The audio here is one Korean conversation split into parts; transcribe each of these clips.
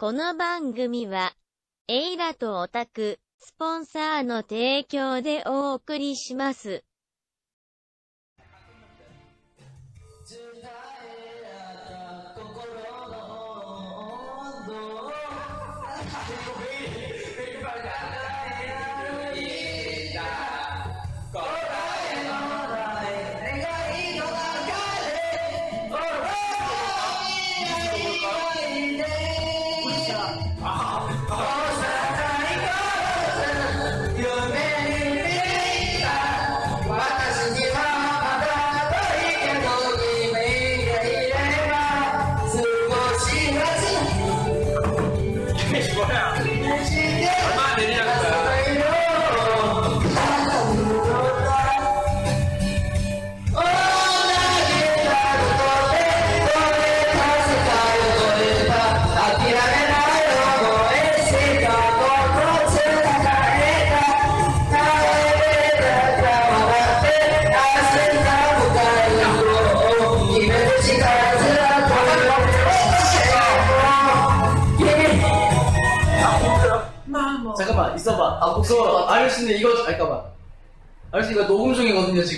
この番組は、エイラとオタク、スポンサーの提供でお送りします。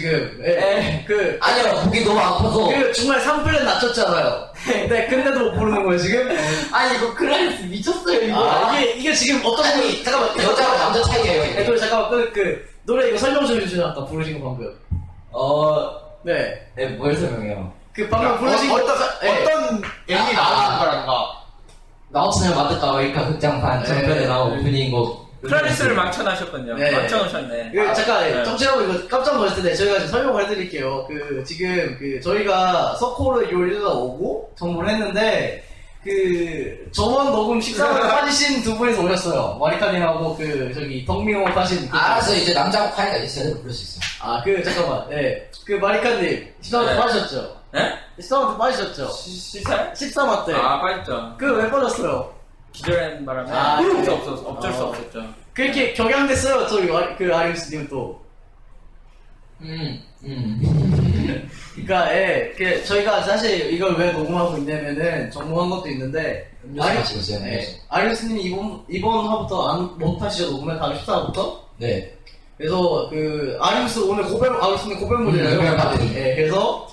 지금. 예. 그. 아니요, 목이 너무 아파서. 그 정말 3플랫 낮췄잖아요. 네, 근데도 못 부르는 거예요 지금? 아니, 이거 클라리스 미쳤어요, 이거. 아 이게 이게 지금 어떤 아니, 분이 잠깐만 여자와 남자 차이예요, 네, 이게. 그 잠깐만 그, 그 노래 이거 설명 좀 해주세요 아까 부르신 거 방금. 어, 네. 네, 뭘 설명해요? 그 방금 부르신 거 어떤 예. 어떤 아, 나오는 아. 거란가? 나우스를 만들까 아메리카 극장판 네. 전편에 나온 오프닝 곡. 클라리스를 망쳐놨셨군요. 네. 망쳐놓으셨네. 그 잠깐 네. 정치하고 이거 깜짝 놀랐을 텐데 저희가 지금 설명을 해드릴게요. 그 지금 그 저희가 서코를 요리가 오고 정보를 했는데 그 저번 녹음 식사를 빠지신 두 분이서 오셨어요. 마리카님하고 그 저기 덕민호 하신 그 알아서 이제 남자하고 카이가 있어야 부를 수 있어요. 아그 잠깐만 네 그 마리카님 13화 때 네. 빠지셨죠? 네? 13화 때 빠지셨죠? 시- 시살? 13화 때. 아, 빠졌죠. 그 왜 빠졌어요? 기절한 바람에 아, 어쩔 수 네. 없었, 어쩔 수 어. 없었죠. 그렇게 격양됐어요. 저기 와- 그 아리우스님 또. 음, 음. 그러니까 예, 그 저희가 사실 이걸 왜 녹음하고 있냐면은 정모한 것도 있는데 음료수 마시고 있어요, 네, 음료수. 아리우스님이 이번 이번 화부터 안 못하시죠 녹음을 다음 14화부터 네. 그래서 그 아리우스 오늘 고백 아리우스님 고백물이래요. 음, 고백 파티. 네, 그래서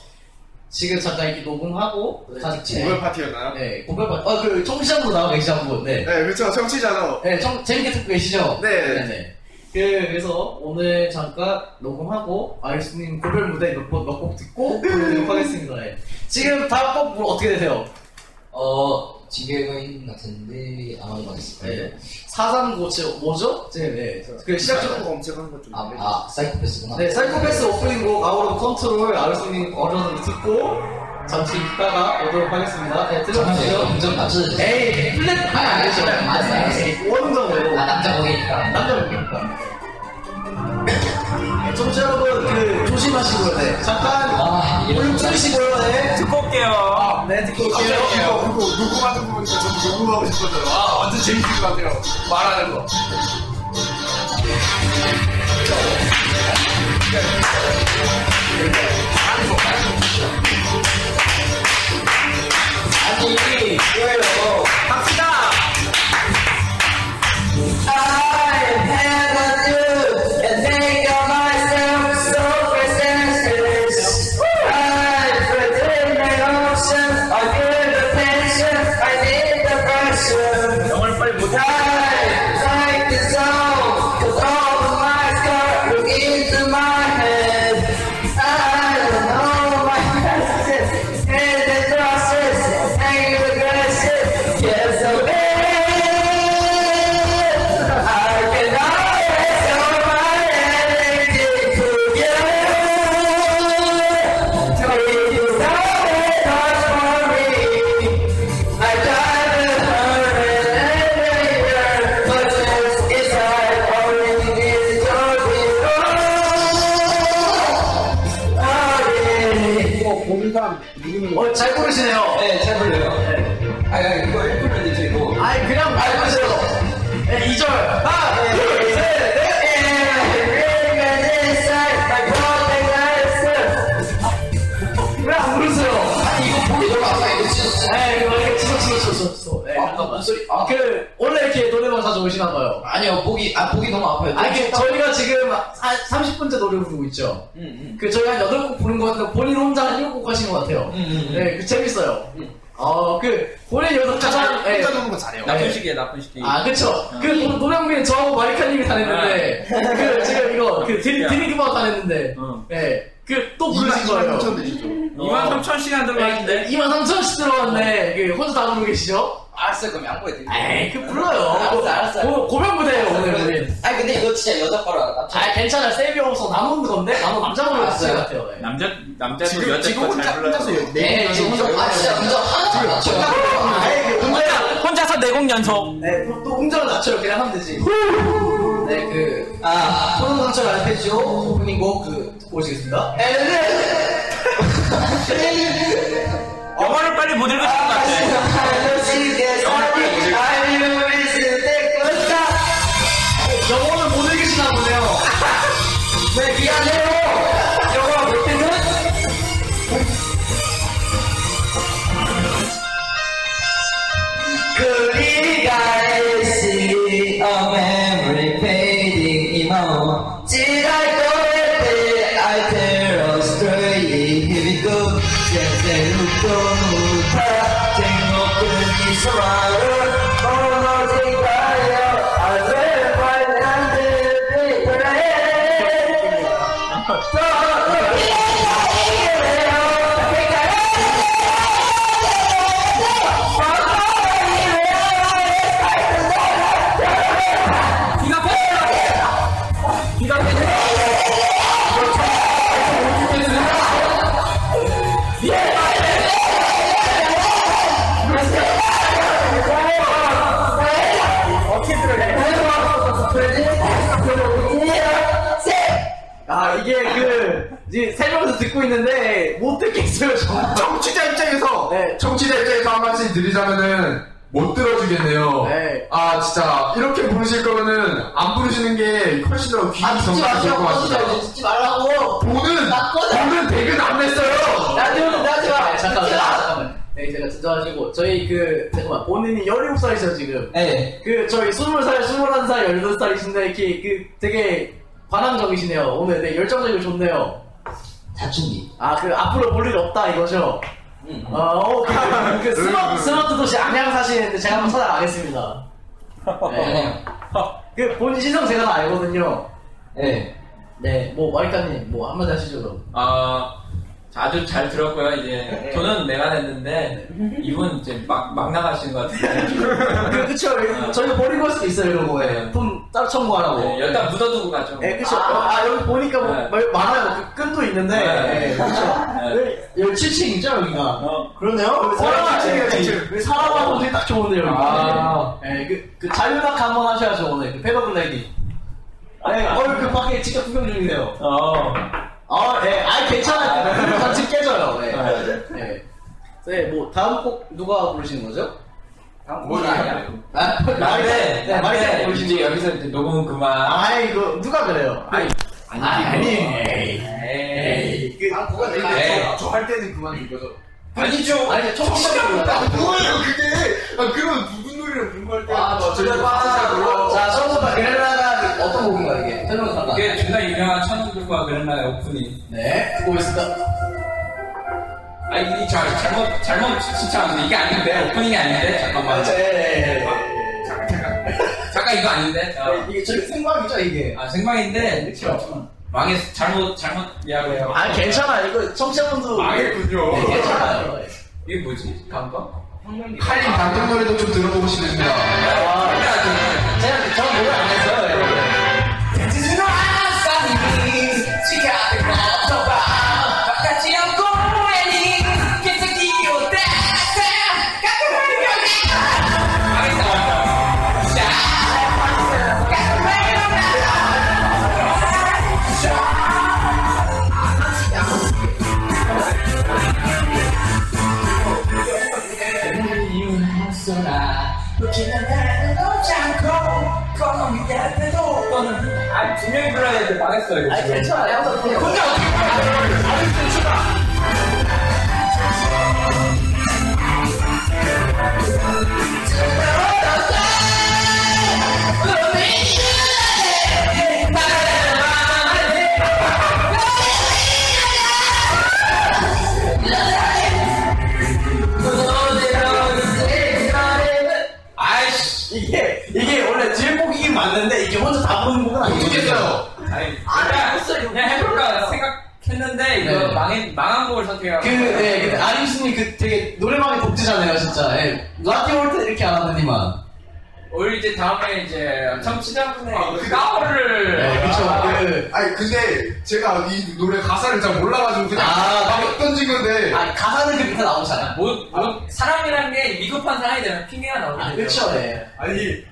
지금 잠깐 이렇게 녹음하고 같이 고별 파티였나요? 네 고백 파티 아그 청취자분 나와 계시자분 네. 네, 그렇죠. 청취자죠. 네, 청, 재밌게 듣고 계시죠? 네. 네네. 그, 그래서 오늘 잠깐 녹음하고 아리스님 고별 무대 몇곡 듣고 보내드리도록 하겠습니다. 네. 지금 다음 곡 어떻게 되세요? 어, 지게거인 같은데, 아마 있을 거예요. 네. 439 뭐죠? 네, 네. 그 시작 좀. 시작하고 엄청한 것 좀. 아, 아, 사이코패스구나. 네, 사이코패스 오프닝 곡 아우로 컨트롤 아리스님 어려서 듣고 잠시 있다가 오도록 하겠습니다. 네, 들어주세요. 음정 낮춰주세요. 에이, 플랫 하면 안 되죠. 알았어. 원음 정도로. 아, 남자 곡이니까. 남자 곡이니까. 청취자 여러분, 그, 조심하시고요, 네. 잠깐, 아, 이런 줄이시고요, 네. 듣고 올게요. 네, 듣고 갑자기 올게요. 이거 그거 녹음하는 거 보니까 저도 녹음하고 싶어져요. 아, 완전 재밌을 것 같아요. 말하는 거. 아니, 이거예요. 갑시다! 자주 오시나 봐요. 아니요, 보기, 아, 보기 너무 아파요. 아니, 그, 저희가 지금 한 30분째 노래 부르고 있죠. 응, 그, 저희 한 8곡 부른 것 같은데, 본인 혼자 한 7곡 하신 것 같아요. 응, 응, 응. 네, 그, 재밌어요. 어, 그, 본인 여기서 가장, 예. 혼자 노는 거 잘해요. 응. 나쁜 시기에 나쁜 시기. 아, 그쵸. 그, 노- 노량민은 저하고 마리카님이 다 냈는데, 그, 지금 이거, 그. 드리기마가 다 냈는데, 어. 예. 그, 또 부르신 거예요. 2만 되시죠. 2만 3천 시간 들어갔는데. 2만 3천씩 들어왔네. 그, 혼자 다 부르고 계시죠? 알았어요, 그럼 양보해드릴게요. 에이, 그, 불러요. 알았어, 알았어. 고, 고백 무대예요, 오늘 우리. 아니, 근데 이거 진짜 여자 거라. 남자 아, 괜찮아. 세이비 없어. 남은 건데? 남은 남자 노래 같아요. 예. 남자, 남자도 지금, 여자 지금 혼자, 거잘 불러요. 혼자서 네, 네 지금 혼자- 아, 진짜 운전 하나도 안? 아이, 그, 운전, 혼자서 연속. 네, 또, 또 운전을 낮춰요. 그냥 하면 되지. 네, 그, 아, 소름 상처를 안 펴죠. 오프닝 곡, 그, 듣고 오시겠습니다. 영어를 빨리 못 읽으신 것 같아. 영어는 훨씬 더귀 아, 듣지. 같습니다. 꺼지자, 듣지 말라고. 돈은 나 꺼져. 돈은 대근 안 냈어요. 라디오는 하지 마. 네, 잠깐만, 잠깐만. 네, 제가 진정하시고, 저희 그, 잠깐만, 본인이 17살이죠, 지금. 네. 그, 저희 20살, 21살, 18살이신데, 이렇게, 그, 되게, 반항적이시네요. 오늘, 네, 열정적이고 좋네요. 사춘기. 아, 그, 앞으로 볼 일 없다, 이거죠? 응. 어, 어, 그, 그, 스마트, 스마트 도시 안양 사시는데, 제가 한번 찾아가겠습니다. 네. 그, 본인 시성 제가 다 알거든요. 네. 네, 뭐, 마이카님, 뭐, 한마디 하시죠, 그럼. 아, 아주 잘 들었고요. 이제 돈은 내가 냈는데 이분 이제 막, 막 나가시는 것 같은데. 그, 그쵸. 저희가 버리고 갈 수도 있어요, 이런 거에. 돈 따로 청구하라고. 네, 여기다 묻어두고 가죠. 예, 그쵸. 아, 여기 보니까 뭐, 네. 뭐 많아요. 그 끈도 있는데. 네. 예, 그쵸. 네. 여기 7층이죠, 여기가. 어. 그러네요. 예, 칠층. 여기 사람하고 되게 딱 좋은데요, 여기. 아. 예, 그, 그 자유낙 한번 하셔야죠, 오늘. 그 패러글라이딩. 네, 어, 그 밖에 직접 구경 중이세요. 어. 아, 예, 아, 괜찮아요. 같이 깨져요. 예. 네. 네. 네, 뭐, 다음 곡 누가 부르시는 거죠? 뭘 아니야? 아, 근데, 네, 마리카 근데 부르시는 이제 여기서 이제 녹음 그만. 아이, 그, 누가 그래요? 아니, 아니, 아니. 에이. 에이, 그, 아 그건 네. 내가 저할 때는 그만인 거죠. 아니죠. 아니, 청취자분 아 뭐예요 그게? 아 그러면 누군 노래를 부른 걸 때? 아, 저희 진짜 진짜 불러. 자, 처음부터 그렐라가 어떤 곡인가, 이게? 설명 잠깐. 이게 존나 유명한 천원들과 그랜마의 오프닝. 네, 듣고 있습니다. 아, 이, 저, 잘못, 잘못 신청하는데 이게 아닌데? 오프닝이 아닌데? 잠깐만. 네. 잠깐, 잠깐. 잠깐, 이거 아닌데? 어. 이게 저희 생방이죠, 이게? 아, 생방인데, 그렇죠. 망했, 잘못, 잘못 미안해요. 아, 괜찮아. 이거 청취자분도. 망했군요. 네, 괜찮아요. 이게 뭐지? 감각? 칼린 감독 노래도 좀 들어보고 싶습니다. 아, 제가, 저는 노래 안 했어요, 분. 아, 두 명이 불러야 되는데 망했어요, 이거 아니, 지금. 괜찮아요. 혼자 Tonight 이제 청취자분의 아, 그 그- 까오를. 네, 그쵸. 아, 그, 아니 근데 제가 이 노래 가사를 잘 몰라가지고 그냥 아, 막 던진 건데 아, 가사는 그 밑에 나오잖아요. 뭐, 뭐, 사람이란 게 미급한 상황이 되면 핑계가 나오게 아. 그쵸, 예. 아니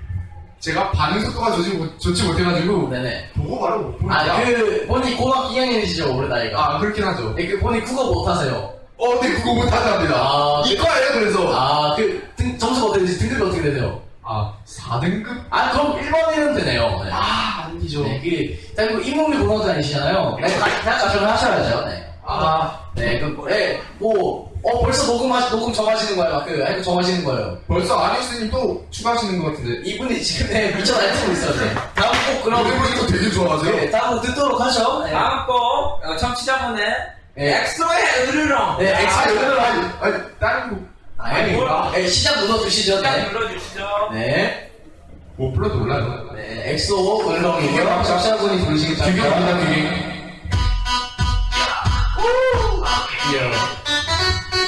제가 반응 속도가 좋지, 못- 좋지 못해가지고 네네. 보고 바로 못 보는 아, 거야. 그, 본인 고등학교 2학년이시죠, 올해 나이가. 아 그렇긴 하죠. 예, 그, 본인 국어 못 하세요. 어, 근데 그거 못한답니다. 아, 이과예요, 그래서. 아, 그, 등, 점수가 어떻게 되지? 등급이 어떻게 되세요? 아, 4등급? 아, 그럼 1번이면 되네요. 네. 아, 아니죠. 네, 그, 자, 그, 인문비 고등학교 다니시잖아요. 네, 다- 대학 가셔서 하셔야죠. 네. 아, 네, 그, 네, 뭐, 어, 벌써 녹음하시, 녹음 정하시는 거예요. 막 그, 아이고 정하시는 거예요. 벌써 아리스님 또 추가하시는 것 같은데. 이분이 지금 네, 미쳐 날뛰고 있어요. 네. 다음 꼭 그럼, 노래 부르는 거 되게 좋아하세요? 네, 다음 꼭 듣도록 하죠. 네. 다음 곡, 어, 청취자분의 네. 엑소의 으르렁. 네, 아, 엑소. 이거는 아니, 아니, 다른 거. 아니, 뭐야? 네, 시작 눌러주시죠. 시작 네. 눌러주시죠. 네. 못 불러도 몰라요. 네, 엑소 을렁이고요. 작사분이 부르시기 기경입니다, 바랍니다. 기경. 지금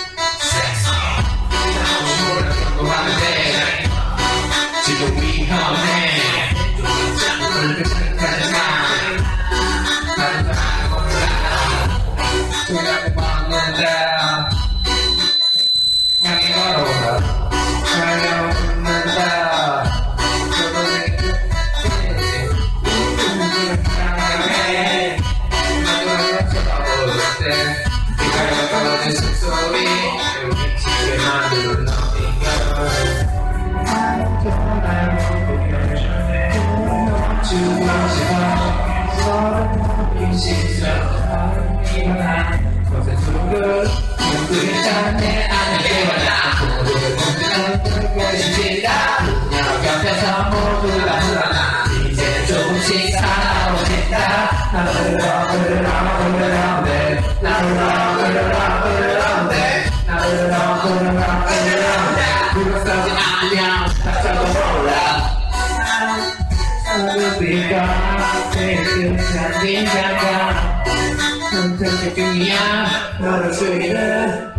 택의 중이야 너를 그리는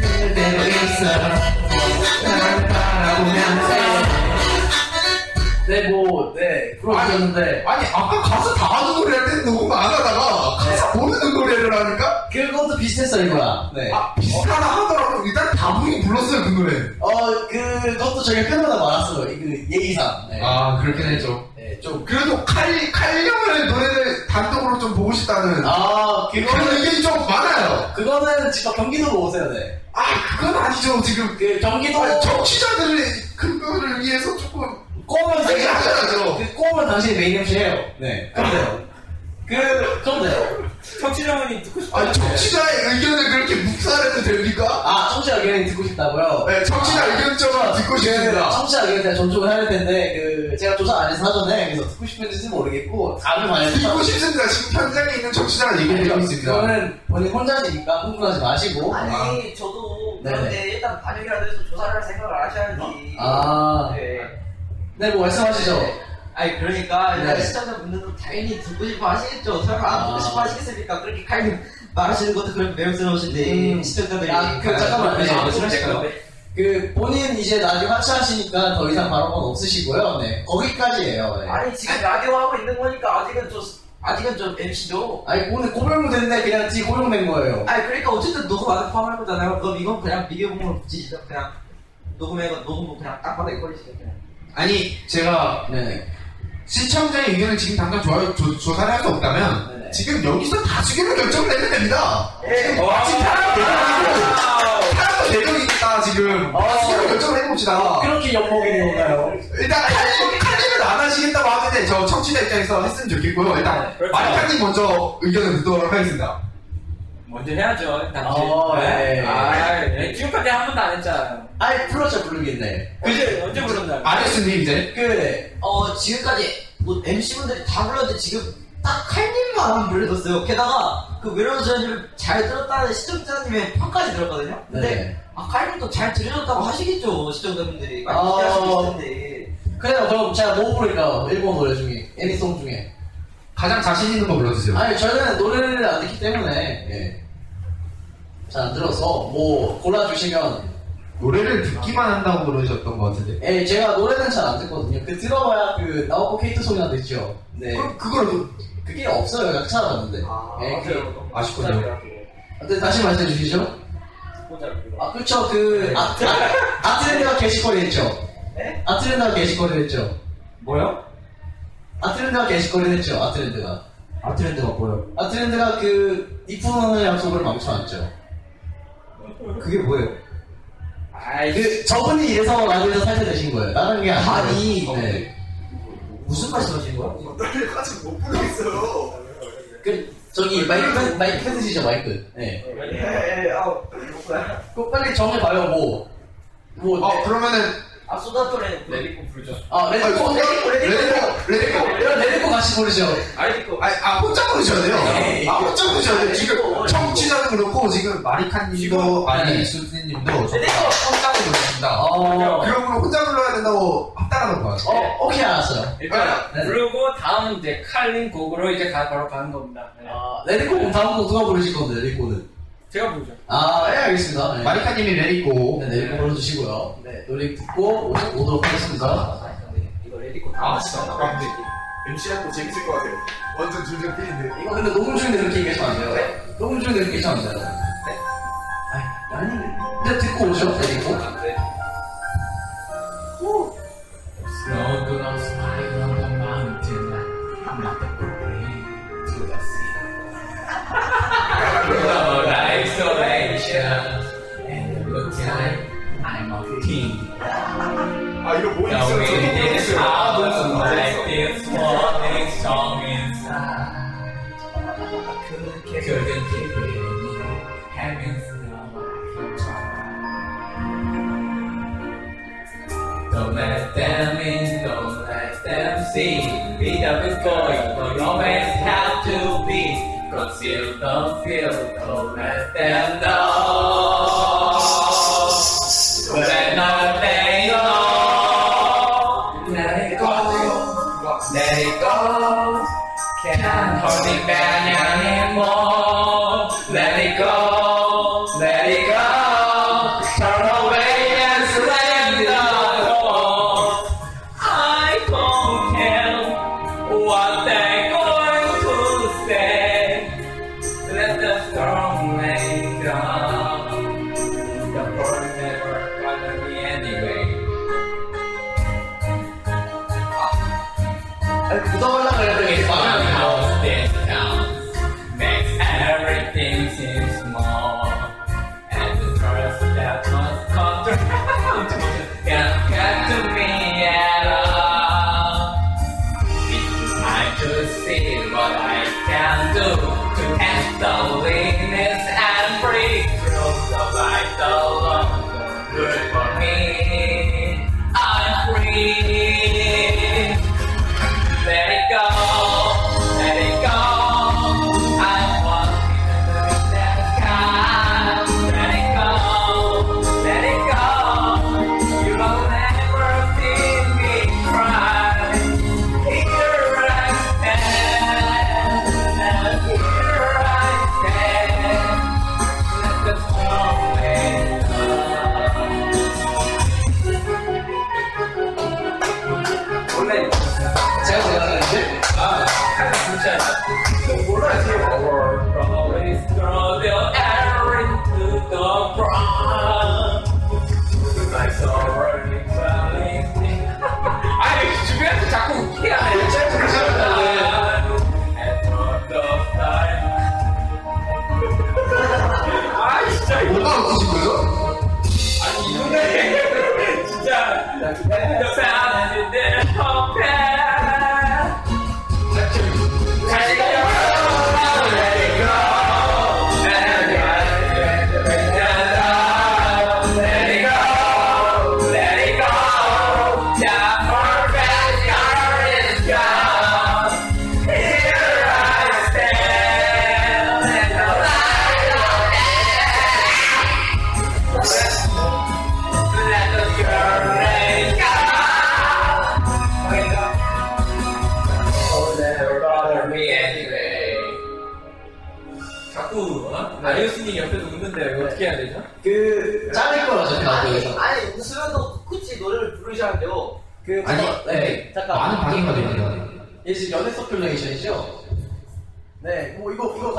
그대로 있어 나를 바라보면서 네, 뭐, 네, 부르셨는데. 아니, 아까 가사 다 아는 노래 할 때는 녹음 안 하다가 가사 모르는 노래를 하니까 그것도 비슷했어요, 이거랑. 네. 아, 비슷하다 하더라도 일단 다 부르긴 불렀어요, 그 노래. 어, 그것도 저희가 편하다 많았어요. 그 예의상. 네. 아, 그렇긴 했죠. 네, 좀. 그래도 칼, 칼령을 노래를 단독으로 좀 보고 싶다는 아, 그거는, 의견이 좀 많아요. 그거는 직접 경기도로 오세요, 네. 아, 그건 아니죠, 지금. 그 경기도 아니, 정치자들의 그거를 위해서 조금. 꼬면 당신, 아니, 하셔야죠. 그 꼬면 당신이 메인 MC 해요. 네. 그럼 돼요. 그, 그럼 돼요. 청취자분이 듣고 싶어요. 아니, 정치자의 의견을 그렇게 묵살해도 됩니까? 아, 청취자 의견이 듣고 싶다고요? 네, 정치자 의견 좀 듣고 그, 싶습니다. 청취자 의견에 대한 존중을 해야 될 텐데, 그, 제가 조사 안 해서 사전에, 그래서 듣고 싶은지는 모르겠고, 답을 많이 듣고 싶습니다. 지금 현장에 있는 정치자가 얘기를 하고 있습니다. 그거는 본인 혼자시니까 흥분하지 마시고. 아니 저도 네네. 그런데 일단 반영이라도 해서 조사를 할 생각을 하셔야지 아, 네. 네, 뭐 말씀하시죠. 아니 그러니까 네. 시청자분들도 당연히 듣고 싶어 하시겠죠 설마 안 듣고 아. 싶어 하시겠습니까 그렇게 칼님 말하시는 것도 그렇게 매혹스러우신데 음. 시청자들이 아, 그, 잠깐만, 네, 네, 아무튼 아무튼 하실까요? 그, 본인 이제 나중에 하차하시니까 더 이상 발언은 없으시고요. 네. 거기까지예요. 네. 아니 지금 라디오 하고 있는 거니까 아직은 좀 아직은 좀 MC죠 아니, 오늘 고별 무대인데 그냥 뒤 고용된 거예요. 아니 그러니까 어쨌든 녹음 안에 포함할 거잖아요 그럼 이건 그냥 비디오봉으로 붙이시죠 그냥 녹음해 녹음도 그냥 땅바닥에 걸리시죠 그냥 아니, 제가 네네. 시청자의 의견을 지금 당장 조, 조, 조사를 할 수 없다면 네네. 지금 여기서 다수결로 결정을 내면 됩니다. 예. 마침 사람 대정이고 사람도 대정이니까 지금 어. 다수결로 결정을 해봅시다. 그렇게 엿먹이 되나요? 일단 칼님은 안 하시겠다고 하는데 저 청취자 입장에서 했으면 좋겠고요. 일단 그렇죠. 마리카님 먼저 의견을 듣도록 하겠습니다. 먼저 해야죠. 당신. 어, 네. 아, 네. 지금까지 한 번도 안 했잖아요. 아이, 불렀죠, 부르겠네. 언제, 언제 불렀나요? 아리스님 이제 그, 네. 어, 지금까지 뭐 MC분들이 다 불렀는데 지금 딱 칼님만 안 불러줬어요. 게다가 그 외로운 소녀님을 잘 들었다는 시청자님의 평까지 들었거든요. 근데 네. 아 칼님도 잘 들으셨다고 하시겠죠 시청자분들이 아. 많이 기대하시고 있을 텐데 그래요. 그럼 제가 뭐 부를까? 일본 노래 중에 애니송 중에. 가장 자신 있는 거 불러주세요. 아니 저는 노래를 안 듣기 때문에 예. 잘안 들어서 뭐 골라주시면 노래를 듣기만 한다고 그러셨던 것 같은데. 예, 제가 노래는 잘 안 듣거든요. 그 들어봐야 그 나오고 케이트 소리가 듣죠. 네. 그럼 그걸 그게 없어요. 약 찾아봤는데. 예, 그, 아쉽군요. 근데 다시 말씀해 주시죠. 아, 그쵸. 그, 아, 아, 아트랜드가 게시거리 했죠. 아트랜드가 게시거리 했죠. 뭐요? 아트랜드가 게시거리 했죠. 아트랜드가. 아트랜드가 뭐예요? 아트랜드가 그, 이프로는 약속을 망쳐놨죠. 그게 뭐예요? 아이, 그, 저분이 이래서 라디오에서 탈퇴되신 거예요. 다른 게 아니고. 아니. 네. 무슨 말씀하시는 거야? 노래까지 못 부르겠어요. 그, 저기, 마이크, 펜- 마이크 펜스시죠, 마이크. 네. 그 빨리 정해봐요, 뭐. 뭐, 어, 네. 그러면은, 아 소다토레 레디코 부르죠. 아, 레디코, 혼자, 레디코, 레디코. 레디코, 레디코. 레디코 같이 부르죠. 아이디코. 아, 아, 혼자 부르셔야 돼요. 네. 아, 혼자 부르셔야 돼요. 지금 청취자는 그렇고, 지금 마리카님도, 아니, 수진님도 혼자 부르신다. 어, 그러면 혼자 불러야 된다고 합당하는 거야. 어, 오케이, 알았어요. 일단 네. 부르고 다음 이제 칼린 곡으로 이제 가, 바로 가는 겁니다. 네. 아, 레디코 다음 곡 누가 부르실 건데, 레디코는? 제가 부르죠. 아, 예, 알겠습니다. 네. 마리카님이 레디고, 네, 레디코 불러주시고요. 네, 노래 듣고 오- 오도록 하겠습니다. 이거 레디코 아, 진짜. 아, 근데 MC하고 재밌을 것 같아요. 완전 줄줄 필인데. 이거 근데 녹음 중인데 그렇게 얘기하시면 안 돼요. 녹음 중인데 그렇게 얘기하시면 안 돼요. 네. 아니, 아니, 근데 듣고 오죠, 레디코. and the good time. I'm a king. Are you winning? The way this album like this morning song inside. Uh, couldn't keep it in me. Heaven's Don't let them in, don't let them see. Beat up boy. going, no always have to be. Cause you don't feel cold at that all. But I know they all let it go, let it go. Can't hold it back anymore. Thanks,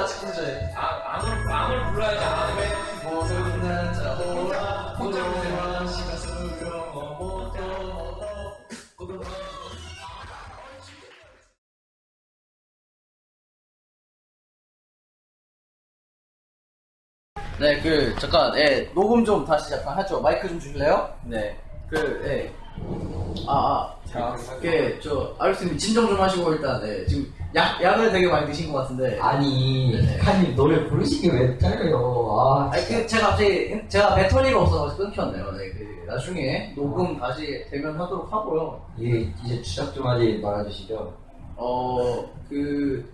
같이 돼. 아, 암을, 암을 불러야지 암을. 모든 남자 보라 혼자만 시간 수령 어머도 네, 그 잠깐, 예, 녹음 좀 다시 잠깐 하죠. 마이크 좀 주실래요? 네, 그, 예, 아, 아, 자, 그, 저, 아르스님 진정 좀 하시고 일단, 네, 지금 약 약을 되게 많이 드신 것 같은데. 아니, 네네. 칸님 노래 부르시기 왜 잘해요? 아, 아니 그 제가 갑자기 제가 배터리가 없어서 끊겼네요. 네, 그 나중에 녹음 다시 되면 하도록 하고요. 예, 이제 추적 좀 하지 말아주시죠. 어 그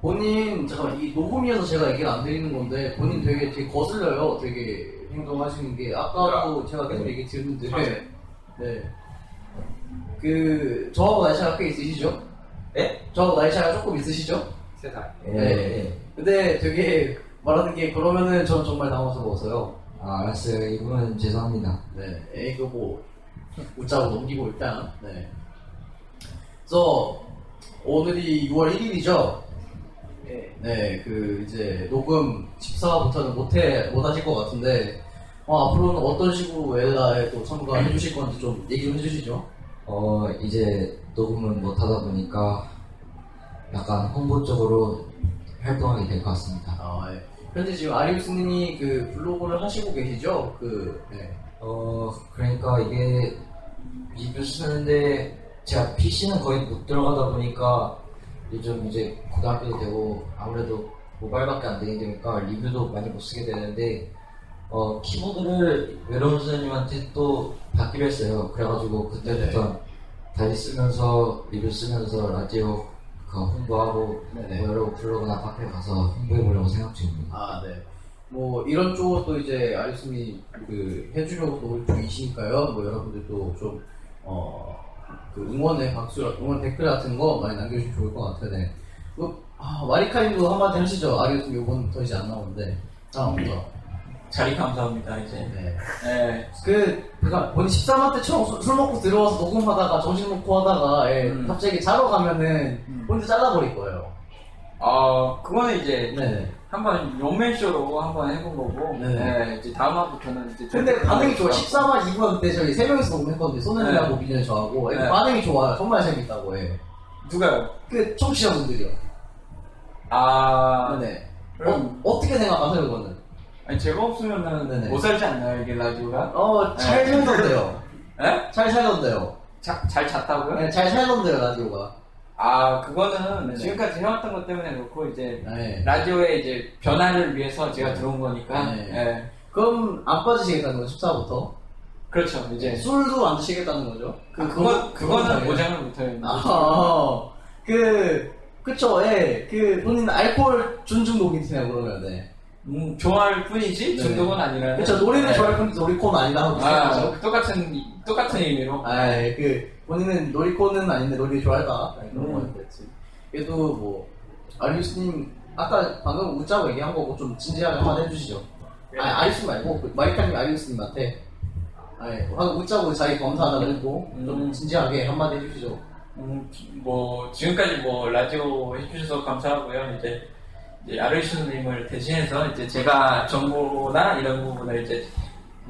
본인 잠깐만 이 녹음이어서 제가 얘기를 안 드리는 건데 본인 되게 되게 거슬려요. 되게 행동하시는 게 아까도 제가 계속 얘기 드렸는데 네. 그 저하고 나이 차이가 꽤 있으시죠? 네? 저하고 나이 차이가 조금 있으시죠? 세 살. 예, 네. 예. 근데 되게 말하는 게 그러면은 저는 정말 당황스러워서요. 아, 알았어요. 이분은 죄송합니다. 네, 에이, 그거 뭐, 웃자고 넘기고 일단, 네. 그래서, 오늘이 6월 1일이죠? 네, 그, 이제, 녹음 14부터는 못해, 못하실 것 같은데, 어, 앞으로는 어떤 식으로 엘라에 또 참가해 주실 건지 좀 얘기 좀 해주시죠. 어, 이제 녹음을 못 하다 보니까 약간 홍보 쪽으로 활동하게 될 것 같습니다. 아, 예. 현재 지금 아리우스님이 그 블로그를 하시고 계시죠? 그, 네. 어, 그러니까 이게 리뷰 쓰는데 제가 PC는 거의 못 들어가다 보니까 요즘 이제 고등학교도 되고 아무래도 모바일밖에 안 되게 되니까 리뷰도 많이 못 쓰게 되는데 어, 키보드를 외로운 선생님한테 또 받기로 했어요. 그래가지고 그때부터 다시 쓰면서 리뷰 쓰면서 라디오 그 홍보하고 네네. 뭐 여러 블로그나 카페 가서 홍보해보려고 생각 중입니다. 아, 네. 뭐, 이런 쪽도 이제 아리스님이 그 해주려고 노력 중이시니까요. 뭐, 여러분들도 좀, 어, 그 응원의 박수, 응원 댓글 같은 거 많이 남겨주시면 좋을 것 같아요. 네. 그, 아, 마리카님도 한마디 하시죠. 아리스님 요번부터 이제 안 나오는데. 다음부터. 자리 감사합니다, 이제. 네. 네. 그, 그니까, 본인 13화 때처럼 술, 술 먹고 들어와서 녹음하다가 정신 놓고 하다가, 예, 음. 갑자기 자러 가면은, 음. 혼자 잘라버릴 거예요. 어, 그거는 이제 네. 한번 용맨쇼로 한번 해본 거고, 네네. 네, 이제 다음 화부터는 이제. 근데 좀- 반응이 좋아. 13화 2부 그때 저희 세 명이서 녹음했거든요. 소년이라고 민현이 저하고. 네. 반응이 좋아요. 정말 재밌다고 해. 누가요? 그 청취자분들이요. 아, 네네. 그럼, 어, 어떻게 생각하세요, 그거는? 아니, 제가 없으면은 네네. 못 살지 않나요, 이게 라디오가? 어, 잘 네. 살던데요. 에? 잘 살던데요. 자, 잘 잤다고요? 네, 잘 살던데요, 라디오가. 아, 그거는 네네. 지금까지 해왔던 것 때문에 그렇고, 이제, 네. 라디오의 이제 변화를 위해서 제가 들어온 거니까, 네. 예. 그럼 안 빠지시겠다는 거죠, 14부터? 그렇죠, 이제. 술도 안 드시겠다는 거죠? 그, 그거, 그거는 당연히. 보장을 못해요. 아, 그, 그쵸, 예. 그, 본인 알코올 준중독이세요, 그러면, 네. 음, 좋아할 뿐이지, 네. 중독은 아니라. 그쵸, 노래는 네. 좋아할 뿐이지 놀이콘 아니다 하고 아, 비슷하죠? 똑같은, 똑같은 의미로. 아, 그, 본인은 놀이콘은 아닌데 놀이 좋아했다. 네, 그런 음. 거였지. 그래도 뭐, 아리우스님, 아까 방금 웃자고 얘기한 거고 좀 진지하게 한번 해주시죠. 아, 아리우스 말고, 그 마이카님 아리우스님한테. 아, 예. 방금 웃자고 자기 검사하다고 했고, 좀 음. 진지하게 한마디 해주시죠. 음, 뭐, 지금까지 뭐, 라디오 해주셔서 감사하고요. 이제 아르이슈님을 대신해서 이제 제가 정보나 이런 부분을 이제,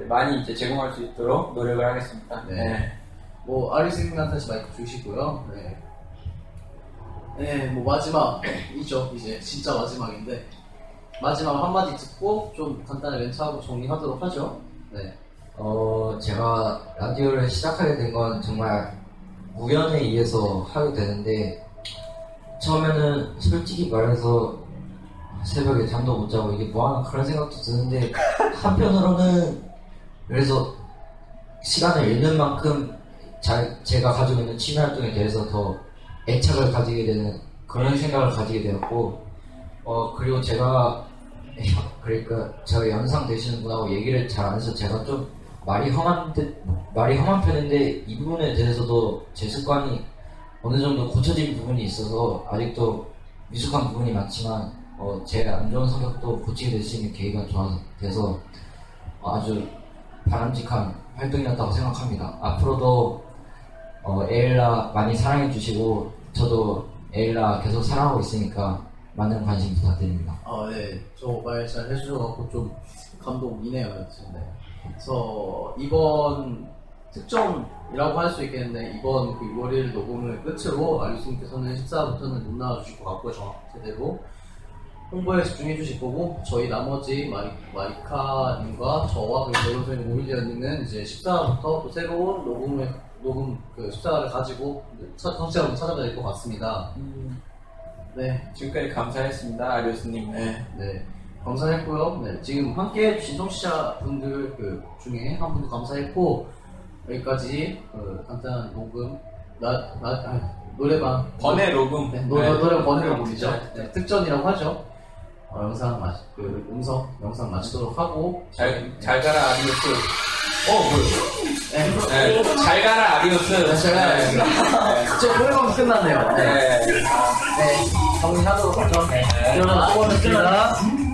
많이 이제 제공할 수 있도록 노력을 하겠습니다. 네. 네. 뭐 아리스님한테 다시 마이크 주시고요. 네. 네, 뭐 마지막이죠. 이제 진짜 마지막인데 마지막 한마디 듣고 좀 간단히 멘트하고 정리하도록 하죠. 네. 어, 제가 라디오를 시작하게 된 건 정말 우연에 의해서 하게 되는데, 처음에는 솔직히 말해서 새벽에 잠도 못 자고 이게 뭐하나 그런 생각도 드는데, 한편으로는 그래서 시간을 잃는 만큼 자, 제가 가지고 있는 취미 활동에 대해서 더 애착을 가지게 되는 그런 생각을 가지게 되었고, 어, 그리고 제가 그러니까 제가 연상 되시는 분하고 얘기를 잘 안 해서 제가 좀 말이 험한 듯 말이 험한 편인데 이 부분에 대해서도 제 습관이 어느 정도 고쳐진 부분이 있어서 아직도 미숙한 부분이 많지만 어, 제 안 좋은 성격도 고치게 될 수 있는 계기가 좋아 돼서 아주 바람직한 활동이었다고 생각합니다. 앞으로도 어, 에일라 많이 사랑해 주시고 저도 에일라 계속 사랑하고 있으니까 많은 관심 부탁드립니다. 아, 네. 저말 잘 해주셔서 좀 감동이네요. 네. 그래서 이번 특점이라고 할 수 있겠는데 이번 그 6월 녹음을 끝으로 알리스님께서는 식사부터는 못 나와주실 것 같고요. 정확 제대로 홍보에 집중해 주실 거고 저희 나머지 마리, 마리카님과 저와 그리고 저희 모빌리언님은 이제 식사부터 또 새로운 녹음을 녹음 그 식사를 가지고 청취자분 찾아뵐 것 같습니다. 네, 지금까지 감사했습니다, 아리오스님. 네. 네, 감사했고요. 네, 지금 함께 해주신 청취자분들 그 중에 한 분도 감사했고 여기까지 그 간단한 녹음 나, 나, 아, 노래방 번외 녹음. 네, 노래 네. 노래 번외로 부르죠. 네. 네, 특전이라고 하죠. 어, 영상 마, 그 음성 영상 마치도록 하고 잘, 잘 가라, 아리오스. 어, 뭐야. 네, 네. 잘 가라. 네, 잘 가라, 아리오스. 네. 제 노래방 끝났네요. 네, 네. 네, 정리하도록 하죠. 네, 여러분 수고하셨습니다.